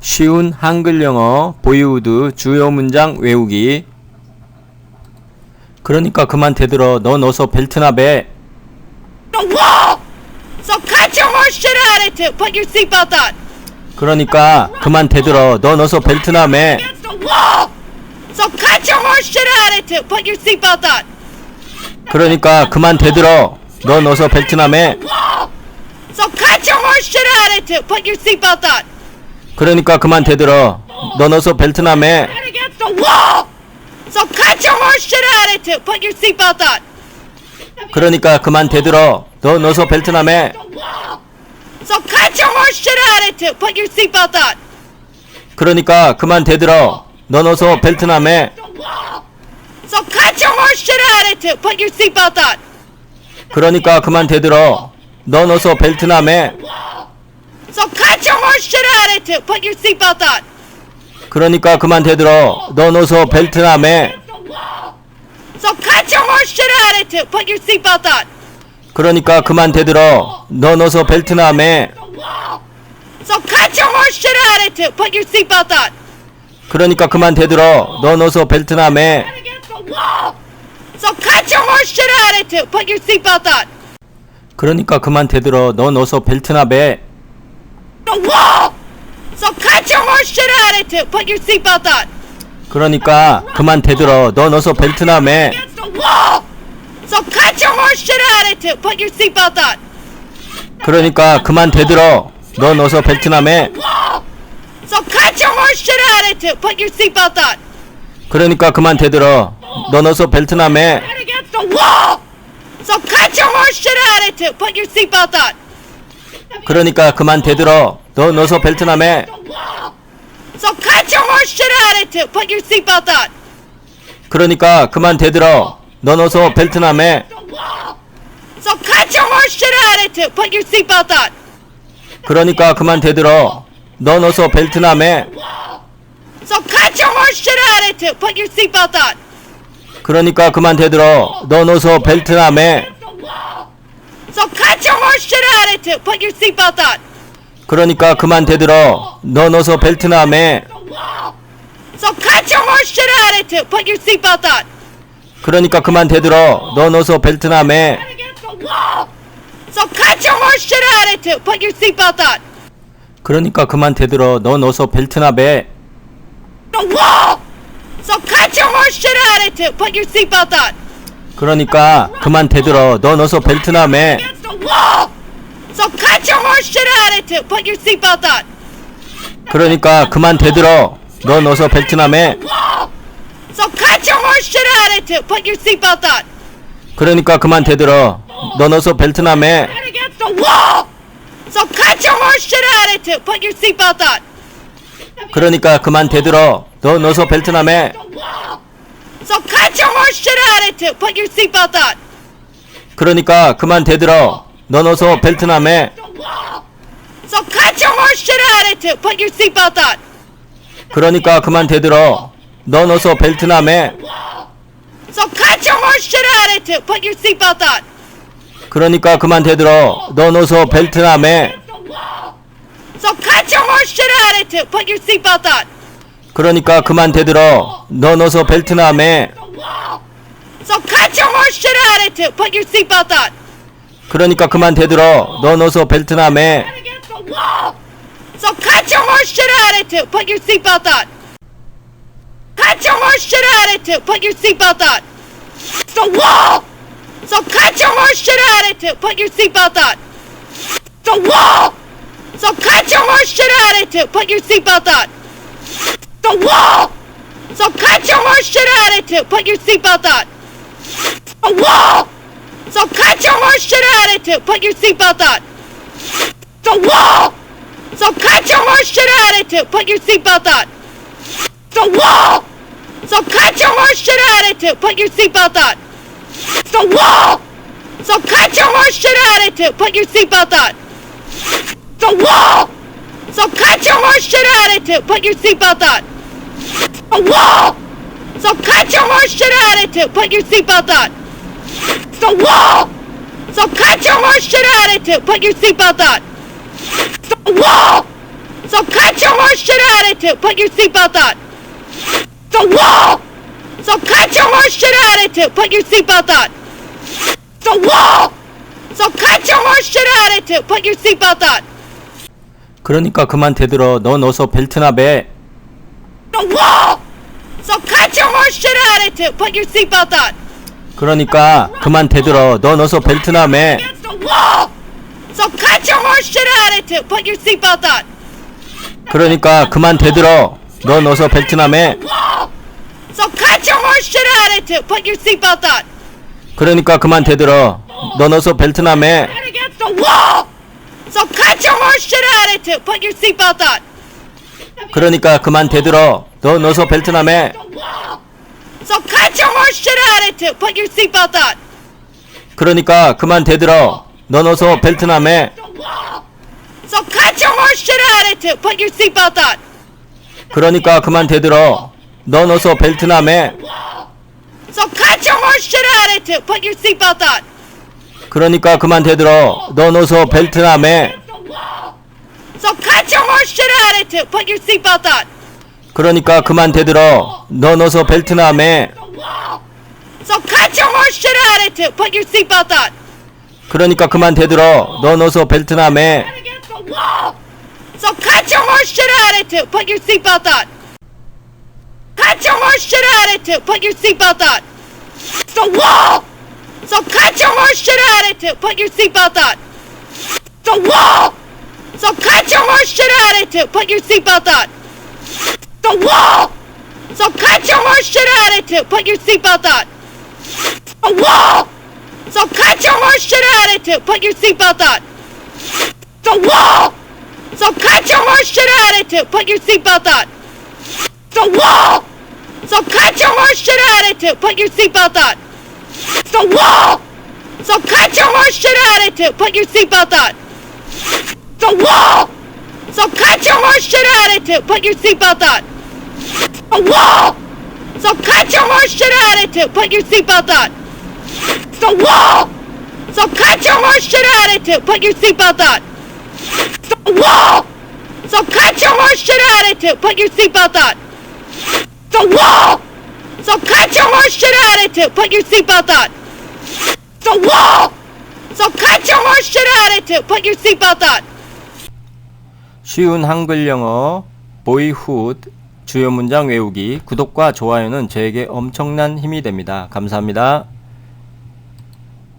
쉬운 한글 영어 보이우드 주요 문장 외우기. 그러니까 그만 대들어. 넌 어서 벨트나 매. the wall! So cut your horse shit attitude! Put your seatbelt on! 그러니까 그만 대들어. 넌 어서 벨트나 매. Against the wall! So cut your horse shit attitude! Put your seatbelt on! 그러니까 그만 대들어. 넌 어서 벨트나 매. So cut your horse shit attitude! Put your seatbelt on! 그러니까 그만 대들어. 넌 어서 벨트나 매. And against the wall! So cut your horse shit attitude! Put your seatbelt on! 그러니까 그만 대들어. 넌 어서 벨트나 매. The wall! So cut your horse shit attitude! Put your seatbelt on! 그러니까 그만 대들어. 넌 어서 벨트나 매. The wall! So cut your horse shit attitude! Put your seatbelt on! 그러니까 그만 대들어. 넌 어서 벨트나 매. So cut your horse shit attitude! Put your seatbelt on! 그러니까 그만 대들어. 넌 어서 벨트나 매. So cut your horse shit attitude! Put your seatbelt on! 그러니까 그만 대들어. 넌 어서 벨트나 매. So cut your horse shit attitude! Put your seatbelt on! 그러니까 그만 대들어. 넌 어서 벨트나 매. So cut your horse shit attitude! Put your seatbelt on! 그러니까 그만 대들어. 넌 어서 벨트나 매. The wall! So cut your horse shit attitude! Put your seatbelt on! 그러니까 그만 대들어. 넌 어서 벨트나 매. Against the wall! So cut your horse shit attitude! Put your seatbelt on! 그러니까 그만 대들어. 넌 어서 벨트나 매. Wall! So cut your horse shit attitude! Put your seatbelt on! 그러니까 그만 대들어. 넌 어서 벨트나 매. Against the wall! So cut your horse shit attitude! Put your seatbelt on! 그러니까 그만 대들어. 넌 어서 벨트나 매. So cut your horse shit attitude! Put your seatbelt on! 그러니까 그만 대들어. 넌 어서 벨트나 매. So cut your horse shit attitude! Put your seatbelt on! 그러니까 그만 대들어. 넌 어서 벨트나 매. So cut your horse shit attitude! Put your seatbelt on! 그러니까 그만 대들어. 넌 어서 벨트나 매. So cut your horse shit attitude! Put your seatbelt on! 그러니까 그만 대들어. 넌 어서 벨트나 매. So cut your horse shit attitude! Put your seatbelt on! 그러니까 그만 대들어. 넌 어서 벨트나 매. So cut your horse shit attitude! Put your seatbelt on! 그러니까 그만 대들어. 넌 어서 벨트나 매. The wall! So cut your horse shit attitude! Put your seatbelt on! 그러니까 그만 대들어. 넌 어서 벨트나 매. Against the wall! So cut your horse shit attitude! Put your seatbelt on! 그러니까 그만 대들어. 넌 어서 벨트나 매. So cut your horse shit attitude! Put your seatbelt on! 그러니까 그만 대들어. 넌 어서 벨트나 매. Against the wall! So cut your horse shit attitude! Put your seatbelt on! 그러니까 그만 대들어. 넌 어서 벨트나 매. So cut your horse shit attitude! Put your seatbelt on! 그러니까 그만 대들어. 넌 어서 벨트나 매. So cut your horse shit attitude! Put your seatbelt on! 그러니까 그만 대들어. 넌 어서 벨트나 매. So cut your horse shit attitude! Put your seatbelt on! 그러니까 그만 대들어. 넌 어서 벨트나 매. So cut your horse shit attitude! Put your seatbelt on! 그러니까 그만 대들어. 넌 어서 벨트나 매. So cut your horse shit attitude! Put your seatbelt on! 그러니까 그만 대들어. 넌 어서 벨트나 매. So cut your horse shit attitude! Put your seatbelt on! Cut your horse shit attitude! Put your seatbelt on! The wall! So cut your horse shit attitude! Put your seatbelt on! The wall! So cut your horse shit attitude! Put your seatbelt on! The wall! So cut your horse shit attitude! Put your seatbelt on! The wall! So cut your horse shit attitude! Put your seatbelt on! The wall! So cut your horse shit attitude! Put your seatbelt on! The wall! So cut your horse shit attitude! Put your seatbelt on! The wall! So cut your horse shit attitude! Put your seatbelt on! The wall! So cut your horse shit attitude! Put your seatbelt on! The wall! So cut your horse shit attitude! Put your seatbelt on! The wall! So cut your horse shit attitude! Put your seatbelt on! The wall! So cut your horse shit attitude. Put your seatbelt on. The wall. So cut your horse shit attitude. Put your seatbelt on. The wall. So cut your horse shit attitude. Put your seatbelt on. 그러니까 그만 대들어. 넌 어서 벨트나 매. The wall. So cut your horse shit attitude. Put your seatbelt on. 그러니까 그만 대들어. 넌 어서 벨트나 매. Against the wall. So cut your horse shit attitude. Put your seatbelt on. 그러니까 그만 대들어. 넌 어서 벨트나 매. wall. So cut your horse shit attitude. Put your seatbelt on. 그러니까 그만 대들어. 넌 어서 벨트나 매. Right against the wall. So cut your horse shit attitude. Put your seatbelt on. 그러니까 그만 대들어. 넌 어서 벨트나 매. Wall. So cut your horse shit attitude. Put your seatbelt on. 그러니까 그만 대들어. 넌 어서 벨트나 매. So cut your horse shit attitude. Put your seatbelt on. 그러니까 그만 대들어. 넌 어서 벨트나 매. So cut your horse shit attitude. Put your seatbelt on. 그러니까 그만 대들어. 넌 어서 벨트나 매. So cut your horse shit attitude. Put your seatbelt on. 그러니까 그만 대들어. 넌 어서 벨트나 매. So cut your horse shit attitude. Put your seatbelt on. 그러니까 그만 대들어. 넌 어서 벨트나 매. Right against the wall. So cut your horse shit attitude. Put your seatbelt on. Cut your horse shit attitude. Put your seatbelt on. The wall. So cut your horse shit attitude. Put your seatbelt on. The wall. So cut your horse shit attitude. Put your seatbelt on. The wall. So cut your horse shit attitude. Put your seatbelt on. The wall. So cut your horse shit attitude. Put your seatbelt on. The wall. So cut your horse shit attitude. Put your seatbelt on. The wall. So cut your horse shit attitude. Put your seatbelt on. The wall. So cut your horse shit attitude. Put your seatbelt on. The wall. So cut your horse shit attitude. Put your seatbelt on The wall. So cut your horse shit attitude. Put your seatbelt on. The wall. So cut your horse shit attitude. Put your seatbelt on. The wall. So cut your horse shit attitude. Put your seatbelt on. The wall. So cut your horse shit attitude. Put your seatbelt on. The wall. So cut your horse shit attitude. Put your seatbelt on. 쉬운 한글 영어 보이훗 주요 문장 외우기 구독과 좋아요는 저에게 엄청난 힘이 됩니다. 감사합니다.